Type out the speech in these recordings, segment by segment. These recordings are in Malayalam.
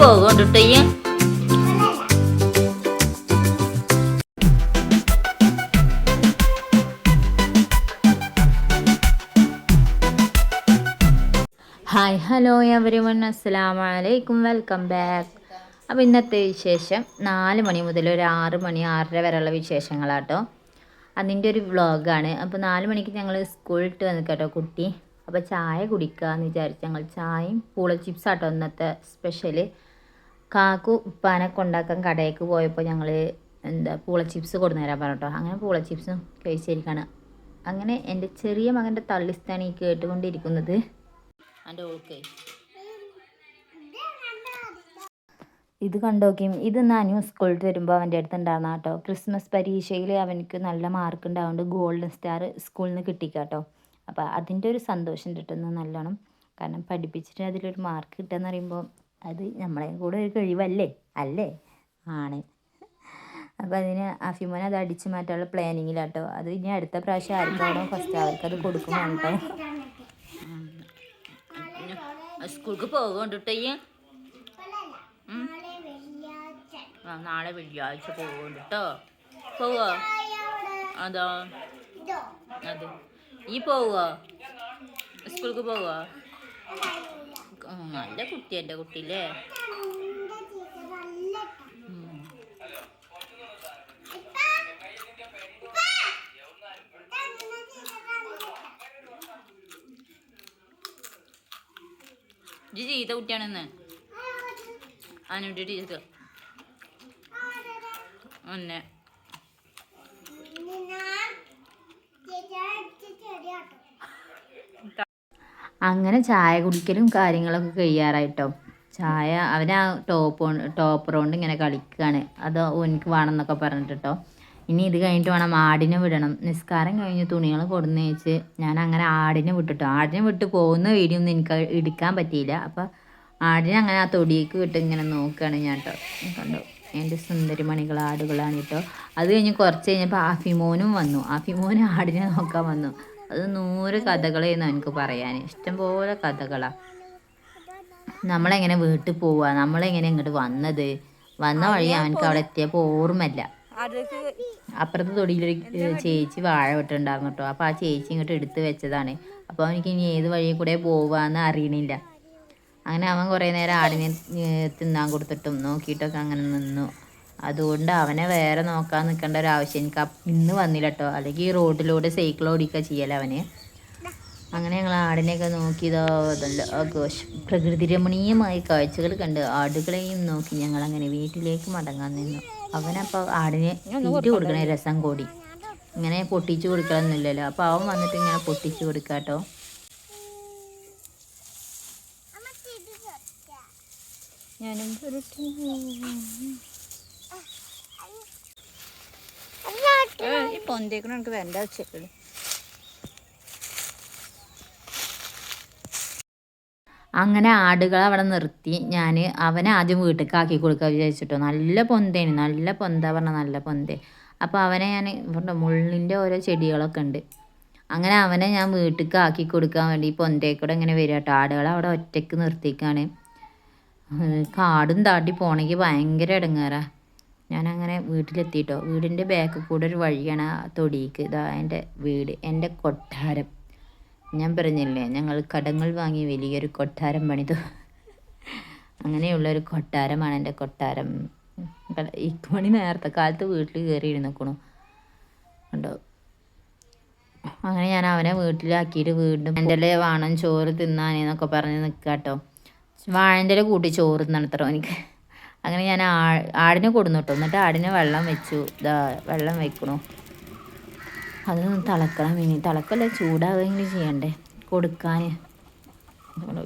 പോകുകൊണ്ടിട്ടയ്യ ഹായ് ഹലോ എവരി വൺ അസ്സലാമലൈക്കും വെൽക്കം ബാക്ക് അപ്പോൾ ഇന്നത്തെ വിശേഷം നാല് മണി മുതൽ ഒരു ആറ് മണി ആറര വരെയുള്ള വിശേഷങ്ങളാട്ടോ. അതിന്റെ ഒരു വ്ളോഗാണ്. അപ്പോൾ നാല് മണിക്ക് ഞങ്ങൾ സ്കൂളിൽ ഇട്ട് വന്നു കേട്ടോ. കുട്ടി അപ്പോൾ ചായ കുടിക്കുക എന്ന് വിചാരിച്ച് ഞങ്ങൾ ചായയും പൂള ചിപ്സ് ആട്ടോ ഇന്നത്തെ സ്പെഷ്യൽ കാക്കു ഉപ്പാനെ കൊണ്ടാക്കാൻ കടയിലേക്ക് പോയപ്പോൾ ഞങ്ങൾ എന്താ പൂള ചിപ്സ് കൊടുന്നു തരാൻ പറഞ്ഞിട്ടോ. അങ്ങനെ പൂള ചിപ്സും കഴിച്ചിരിക്കുകയാണ് അങ്ങനെ എന്റെ ചെറിയ മകന്റെ തള്ളിസ്ഥാണ് ഈ കേട്ടുകൊണ്ടിരിക്കുന്നത്. എന്റെ ഇത് കണ്ടോക്കിയും ഇത് നാനു സ്കൂളിൽ വരുമ്പോൾ അവന്റെ അടുത്ത് ഉണ്ടാകുന്ന കേട്ടോ. ക്രിസ്മസ് പരീക്ഷയിൽ അവനക്ക് നല്ല മാർക്ക് ഉണ്ടാവുന്നത് ഗോൾഡൻ സ്റ്റാർ സ്കൂളിൽ നിന്ന് കിട്ടിക്കാട്ടോ അപ്പോൾ അതിന്റെ ഒരു സന്തോഷം കിട്ടുന്നത് നല്ലോണം. കാരണം പഠിപ്പിച്ചിട്ട് അതിലൊരു മാർക്ക് കിട്ടുക എന്ന് പറയുമ്പോൾ അത് നമ്മളെ കൂടെ ഒരു കഴിവല്ലേ? അല്ലേ? ആണ്. അപ്പോൾ അതിന് അഫിമോൻ അത് അടിച്ചു മാറ്റാനുള്ള പ്ലാനിങ്ങിലാട്ടോ. അത് ഇനി അടുത്ത പ്രാവശ്യം ആർക്കാണോ ഫസ്റ്റ് അവർക്കത് കൊടുക്കും കേട്ടോ. സ്കൂൾക്ക് പോകുന്നുണ്ട് ആ നാളെ വെള്ളിയാഴ്ച പോകുന്നുണ്ട് പോവോ അതോ? അതെ. ഈ പോവോ സ്കൂൾക്ക് പോവോ നല്ല കുട്ടി എന്റെ കുട്ടിയില്ലേ. ജി ചെയ്ത കുട്ടിയാണെന്ന്. അനുട്ടി ടീച്ചർ ഒന്നെ. അങ്ങനെ ചായ കുടിക്കലും കാര്യങ്ങളൊക്കെ കഴിയാറായിട്ടോ. ചായ അവൻ ആ ടോപ്പ് ടോപ്പർ കൊണ്ട് ഇങ്ങനെ കളിക്കുകയാണ് അത് എനിക്ക് വേണമെന്നൊക്കെ പറഞ്ഞിട്ടോ ഇനി ഇത് കഴിഞ്ഞിട്ട് വേണം ആടിനെ വിടണം. നിസ്കാരം കഴിഞ്ഞ് തുണികൾ കൊടുന്ന് വെച്ച് ഞാൻ അങ്ങനെ ആടിനെ വിട്ടിട്ടോ. ആടിനെ വിട്ട് പോകുന്ന വീഡിയോ ഒന്നും എനിക്ക് എടുക്കാൻ പറ്റിയില്ല. അപ്പോൾ ആടിനെ അങ്ങനെ ആ തൊടിയേക്ക് വിട്ട് ഇങ്ങനെ നോക്കുകയാണ് ഞാൻ കേട്ടോ കണ്ടോ? എന്റെ സുന്ദരിമണികൾ ആടുകളാണ് കേട്ടോ അത് കഴിഞ്ഞ് കുറച്ച് കഴിഞ്ഞപ്പോൾ ആഫിമോനും വന്നു. ആഫിമോനും ആടിനെ നോക്കാൻ വന്നു. അത് നൂറ് കഥകളായിരുന്നു എനിക്ക് പറയാൻ ഇഷ്ടം ഇഷ്ടംപോലെ കഥകളാണ് നമ്മളെങ്ങനെ വീട്ടിൽ പോവുക നമ്മളെങ്ങനെ ഇങ്ങോട്ട് വന്നത്? വന്ന വഴി അവനക്ക് അവിടെ എത്തിയപ്പോൾ ഓർമ്മയില്ല. അപ്പുറത്തെ തൊടിയിലൊരു ചേച്ചി വാഴ വിട്ടുണ്ടായിരുന്നു കേട്ടോ. അപ്പോൾ ആ ചേച്ചി ഇങ്ങോട്ട് എടുത്ത് വെച്ചതാണ്. അപ്പോൾ അവനിക്ക് ഇനി ഏത് വഴിയിൽ കൂടെ പോവാന്ന് അറിയണില്ല. അങ്ങനെ അവൻ കുറേ നേരം ആടിനെ തിന്നാൻ കൊടുത്തിട്ടും നോക്കിയിട്ടൊക്കെ അങ്ങനെ നിന്നു. അതുകൊണ്ട് അവനെ വേറെ നോക്കാൻ നിൽക്കേണ്ട ഒരു ആവശ്യം എനിക്ക് ഇന്ന് വന്നില്ല കേട്ടോ അല്ലെങ്കിൽ ഈ റോഡിലൂടെ സൈക്കിൾ ഓടിക്കുക ചെയ്യല അവന്. അങ്ങനെ ഞങ്ങൾ ആടിനെയൊക്കെ നോക്കിയതോ അതല്ല ആഘോഷം. പ്രകൃതി രമണീയമായ കാഴ്ചകൾ കണ്ട് ആടുകളെയും നോക്കി ഞങ്ങൾ അങ്ങനെ വീട്ടിലേക്ക് മടങ്ങാൻ നിന്നു. അവനപ്പോൾ ആടിനെ തീറ്റ കൊടുക്കണ രസം കൂടി. ഇങ്ങനെ പൊട്ടിച്ചു കൊടുക്കണമെന്നില്ലല്ലോ അപ്പോൾ അവൻ വന്നിട്ട് ഇങ്ങനെ പൊട്ടിച്ചു കൊടുക്കാട്ടോ ഞാനും ഈ പൊന്തേക്കണ എനിക്ക് വേണ്ട ആവശ്യമില്ല അങ്ങനെ ആടുകളെ അവിടെ നിർത്തി. ഞാൻ അവനെ ആദ്യം വീട്ടിലേക്ക് ആക്കി കൊടുക്കാൻ വിചാരിച്ചിട്ടോ. നല്ല പൊന്തേന്. നല്ല പൊന്ത പറഞ്ഞ നല്ല പൊന്തേ. അപ്പോൾ അവനെ ഞാൻ ഇവിടെ മുള്ളിന്റെ ഓരോ ചെടികളൊക്കെ ഉണ്ട്. അങ്ങനെ അവനെ ഞാൻ വീട്ടിലേക്ക് ആക്കി കൊടുക്കാൻ വേണ്ടി പൊന്തേക്കൂടെ ഇങ്ങനെ വരിക കേട്ടോ. ആടുകളെ അവിടെ ഒറ്റയ്ക്ക് നിർത്തിക്കാണ്. കാടും താട്ടി പോണെങ്കിൽ ഭയങ്കര ഇടങ്ങേറാ ഞാനങ്ങനെ വീട്ടിലെത്തിയിട്ടോ വീടിന്റെ ബാക്ക് കൂടെ ഒരു വഴിയാണ് ആ തൊടിക്ക്. ഇതാ എന്റെ വീട്. എന്റെ കൊട്ടാരം. ഞാൻ പറഞ്ഞില്ലേ ഞങ്ങൾ കടങ്ങൾ വാങ്ങി വലിയൊരു കൊട്ടാരം പണിതു. അങ്ങനെയുള്ളൊരു കൊട്ടാരമാണ് എന്റെ കൊട്ടാരം. ഇക്ക് മണി നേരത്തെ കാലത്ത് വീട്ടിൽ കയറി ഇരുന്നേക്കണു ഉണ്ടോ അങ്ങനെ ഞാൻ അവനെ വീട്ടിലാക്കിയിട്ട് വീണ്ടും എന്റെ വേണം ചോറ് തിന്നാനെന്നൊക്കെ പറഞ്ഞ് നിൽക്കാട്ടോ കേട്ടോ വാഴന്റെ ഇല കൂട്ടി ചോറ് തിന്നണത്രോ എനിക്ക്. അങ്ങനെ ഞാൻ ആ ആടിനെ കൊടുന്നു കേട്ടോ. എന്നിട്ട് ആടിനെ വെള്ളം വെച്ചു. ഇതാ വെള്ളം വെക്കണു. അതൊന്ന് തിളക്കണം ഇനി. തിളക്കല്ല ചൂടാവുകയെങ്കിലും ചെയ്യണ്ടേ. കൊടുക്കാൻ.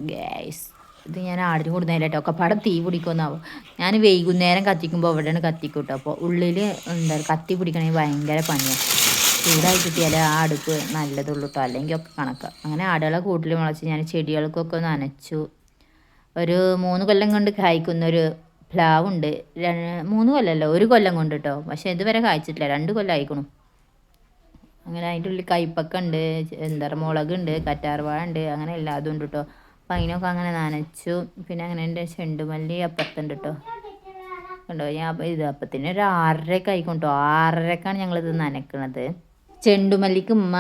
ഗ്യാസ്. ഇത് ഞാൻ ആടിന് കൊടുക്കുന്ന കേട്ടോ. ഒക്കെപ്പാടെ തീ പിടിക്കുമെന്നാവും. ഞാൻ വൈകുന്നേരം കത്തിക്കുമ്പോൾ അവിടെയാണ് കത്തിക്കൂട്ടോ അപ്പോൾ ഉള്ളിൽ എന്താ കത്തി പിടിക്കണമെങ്കിൽ ഭയങ്കര പണിയാണ് ചൂടായി കിട്ടിയാലേ ആ അടുപ്പ് നല്ലതുള്ളൂ കേട്ടോ. അല്ലെങ്കിൽ ഒക്കെ കണക്കാം. അങ്ങനെ ആടുകളെ കൂട്ടിൽ മുളച്ച് ഞാൻ ചെടികൾക്കൊക്കെ നനച്ചു. ഒരു മൂന്ന് കൊല്ലം കൊണ്ട് കായ്ക്കുന്ന ഒരു പ്ലാവുണ്ട്. മൂന്ന് കൊല്ലമല്ല ഒരു കൊല്ലം കൊണ്ട് കേട്ടോ പക്ഷെ ഇതുവരെ കായ്ച്ചിട്ടില്ല. രണ്ട് കൊല്ലം ആയിക്കണു. അങ്ങനെ അതിന്റെ ഉള്ളിൽ കയ്പക്ക ഉണ്ട് എന്താ പറയുക മുളകുണ്ട് കറ്റാർവാഴ ഉണ്ട് അങ്ങനെ എല്ലാതും ഉണ്ട് കേട്ടോ അപ്പം അതിനൊക്കെ അങ്ങനെ നനച്ചു. പിന്നെ അങ്ങനെ എന്റെ ചെണ്ടുമല്ലി അപ്പത്തുണ്ട് കേട്ടോ കണ്ടോ? ഞാൻ ഇത് അപ്പത്തിന് ഒരു ആറരക്ക് ആയിക്കും കേട്ടോ ആറരക്കാണ് ഞങ്ങളിത് നനക്കണത്. ചെണ്ടുമല്ലിക്ക് ഉമ്മ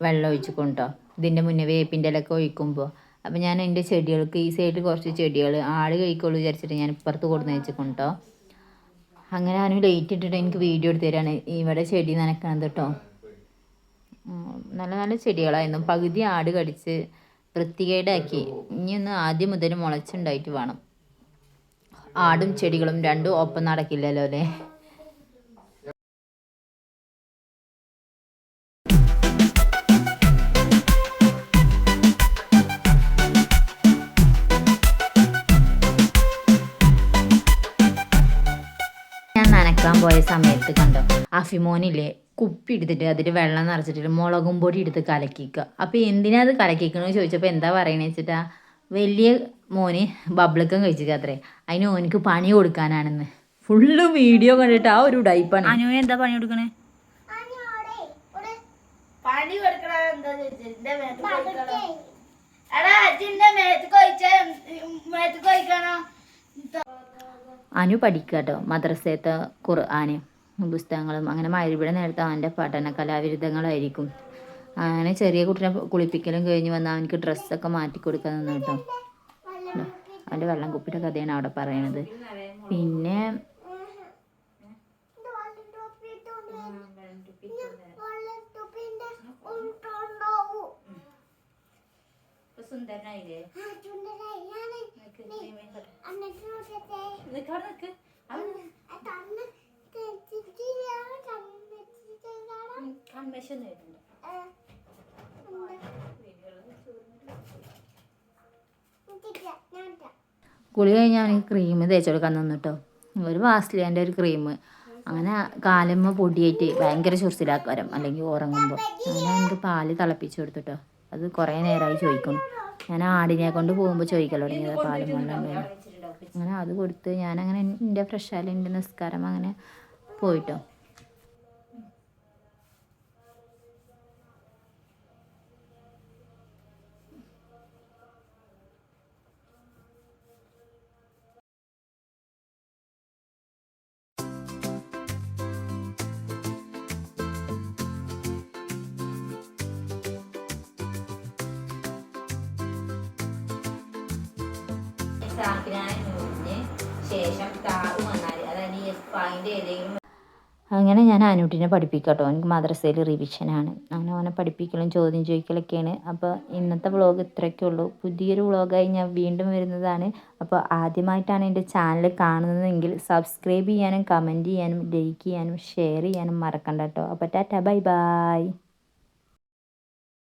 വെള്ളം ഒഴിച്ചു കൊണ്ടോ ഇതിന്റെ മുന്നേ വേപ്പിന്റെ ഇലൊക്കെ ഒഴിക്കുമ്പോൾ അപ്പം ഞാൻ എന്റെ ചെടികൾക്ക് ഈ സൈഡിൽ കുറച്ച് ചെടികൾ ആട് കഴിക്കുള്ളൂ വിചാരിച്ചിട്ട് ഞാൻ ഇപ്പുറത്ത് കൊടുന്ന് വെച്ചിട്ടുണ്ടോ? അങ്ങനെ ഞാൻ ലേറ്റ് ഇട്ടിട്ട് എനിക്ക് വീഡിയോ എടുത്ത് തരാണ്. ഇവിടെ ചെടി നനക്കണത് കേട്ടോ നല്ല നല്ല ചെടികളായിരുന്നു. പകുതി ആട് കടിച്ച് വൃത്തികേടാക്കി. ഇനിയൊന്ന് ആദ്യം മുതൽ മുളച്ചുണ്ടായിട്ട് വേണം. ആടും ചെടികളും രണ്ടും ഒപ്പം നടക്കില്ലല്ലോ അല്ലേ? സമയത്ത് കണ്ടോ? അഫിമോനില്ലേ കുപ്പി എടുത്തിട്ട് അതിൽ വെള്ളം നിറച്ചിട്ട് മുളകും പൊടി എടുത്ത് കലക്കിക്കുക. അപ്പോൾ എന്തിനാ അത് കലക്കിക്കണമെന്ന് ചോദിച്ചപ്പോൾ എന്താ പറയണേ വെച്ചിട്ടാ വലിയ മോന് ബബ്ലക്കം കഴിച്ചിട്ട് അത്രേ അതിന് ഓനിക്ക് പണി കൊടുക്കാനാണെന്ന്. ഫുള്ള് വീഡിയോ കണ്ടിട്ട് ആ ഒരു ഡൈപ്പാണ് അനുവിന് എന്താ പണി കൊടുക്കണേ? പണി കൊടുക്കണ എന്താ മേത്ത് കൊഴിച്ചാൽ അജിന്റെ മേത്ത് കൊയ്ക്കണോ അനു പഠിക്കുക കേട്ടോ മദ്രസത്തെ ഖുർആന് പുസ്തകങ്ങളും അങ്ങനെ മരുവിടെ നേരത്തെ അവന്റെ പഠന കലാവിരുദ്ധങ്ങളായിരിക്കും. അങ്ങനെ ചെറിയ കുട്ടിനെ കുളിപ്പിക്കലും കഴിഞ്ഞ് വന്ന് അവനക്ക് ഡ്രസ്സൊക്കെ മാറ്റി കൊടുക്കാൻ നിന്ന് കേട്ടോ അവന്റെ വെള്ളം കുപ്പിയുടെ കഥയാണ് അവിടെ പറയണത്. പിന്നെ സുന്ദരനായില്ലേ? കൺവെൻഷൻ വരുന്നുണ്ട് കുളി കഴിഞ്ഞാൽ ക്രീം തേച്ച് കൊടുക്കാൻ തന്നു കേട്ടോ ഒരു വാസ്ലിയാന്റെ ഒരു ക്രീം അങ്ങനെ കാലമ്മ പൊടിയായിട്ട് ഭയങ്കര ചൊറിച്ചിലാക്കാരം. അല്ലെങ്കിൽ ഉറങ്ങുമ്പോൾ അങ്ങനെ എനിക്ക് പാൽ തിളപ്പിച്ച് കൊടുത്തിട്ടോ അത് കുറേ നേരമായി ചോദിക്കണം ഞാൻ ആടിനെ കൊണ്ട് പോകുമ്പോൾ ചോദിക്കാൻ തുടങ്ങിയത് പാലും വേണം. അങ്ങനെ അത് കൊടുത്ത് ഞാനങ്ങനെ എന്റെ ഫ്രഷ് ആയാലും എന്റെ നിസ്കാരം അങ്ങനെ പോയിട്ടോ. അങ്ങനെ ഞാൻ അനൂട്ടിനെ പഠിപ്പിക്കട്ടോ. എനിക്ക് മദ്രസയിൽ റിവിഷനാണ് അങ്ങനെ അവനെ പഠിപ്പിക്കലും ചോദ്യം ചോദിക്കലൊക്കെയാണ്. അപ്പോൾ ഇന്നത്തെ വ്ളോഗ് ഇത്രയൊക്കെ ഉള്ളൂ. പുതിയൊരു വ്ളോഗായി ഞാൻ വീണ്ടും വരുന്നതാണ്. അപ്പോൾ ആദ്യമായിട്ടാണ് എന്റെ ചാനൽ കാണുന്നതെങ്കിൽ സബ്സ്ക്രൈബ് ചെയ്യാനും കമന്റ് ചെയ്യാനും ലൈക്ക് ചെയ്യാനും ഷെയർ ചെയ്യാനും മറക്കണ്ട കേട്ടോ അപ്പോൾ ടാറ്റ ബൈ ബൈ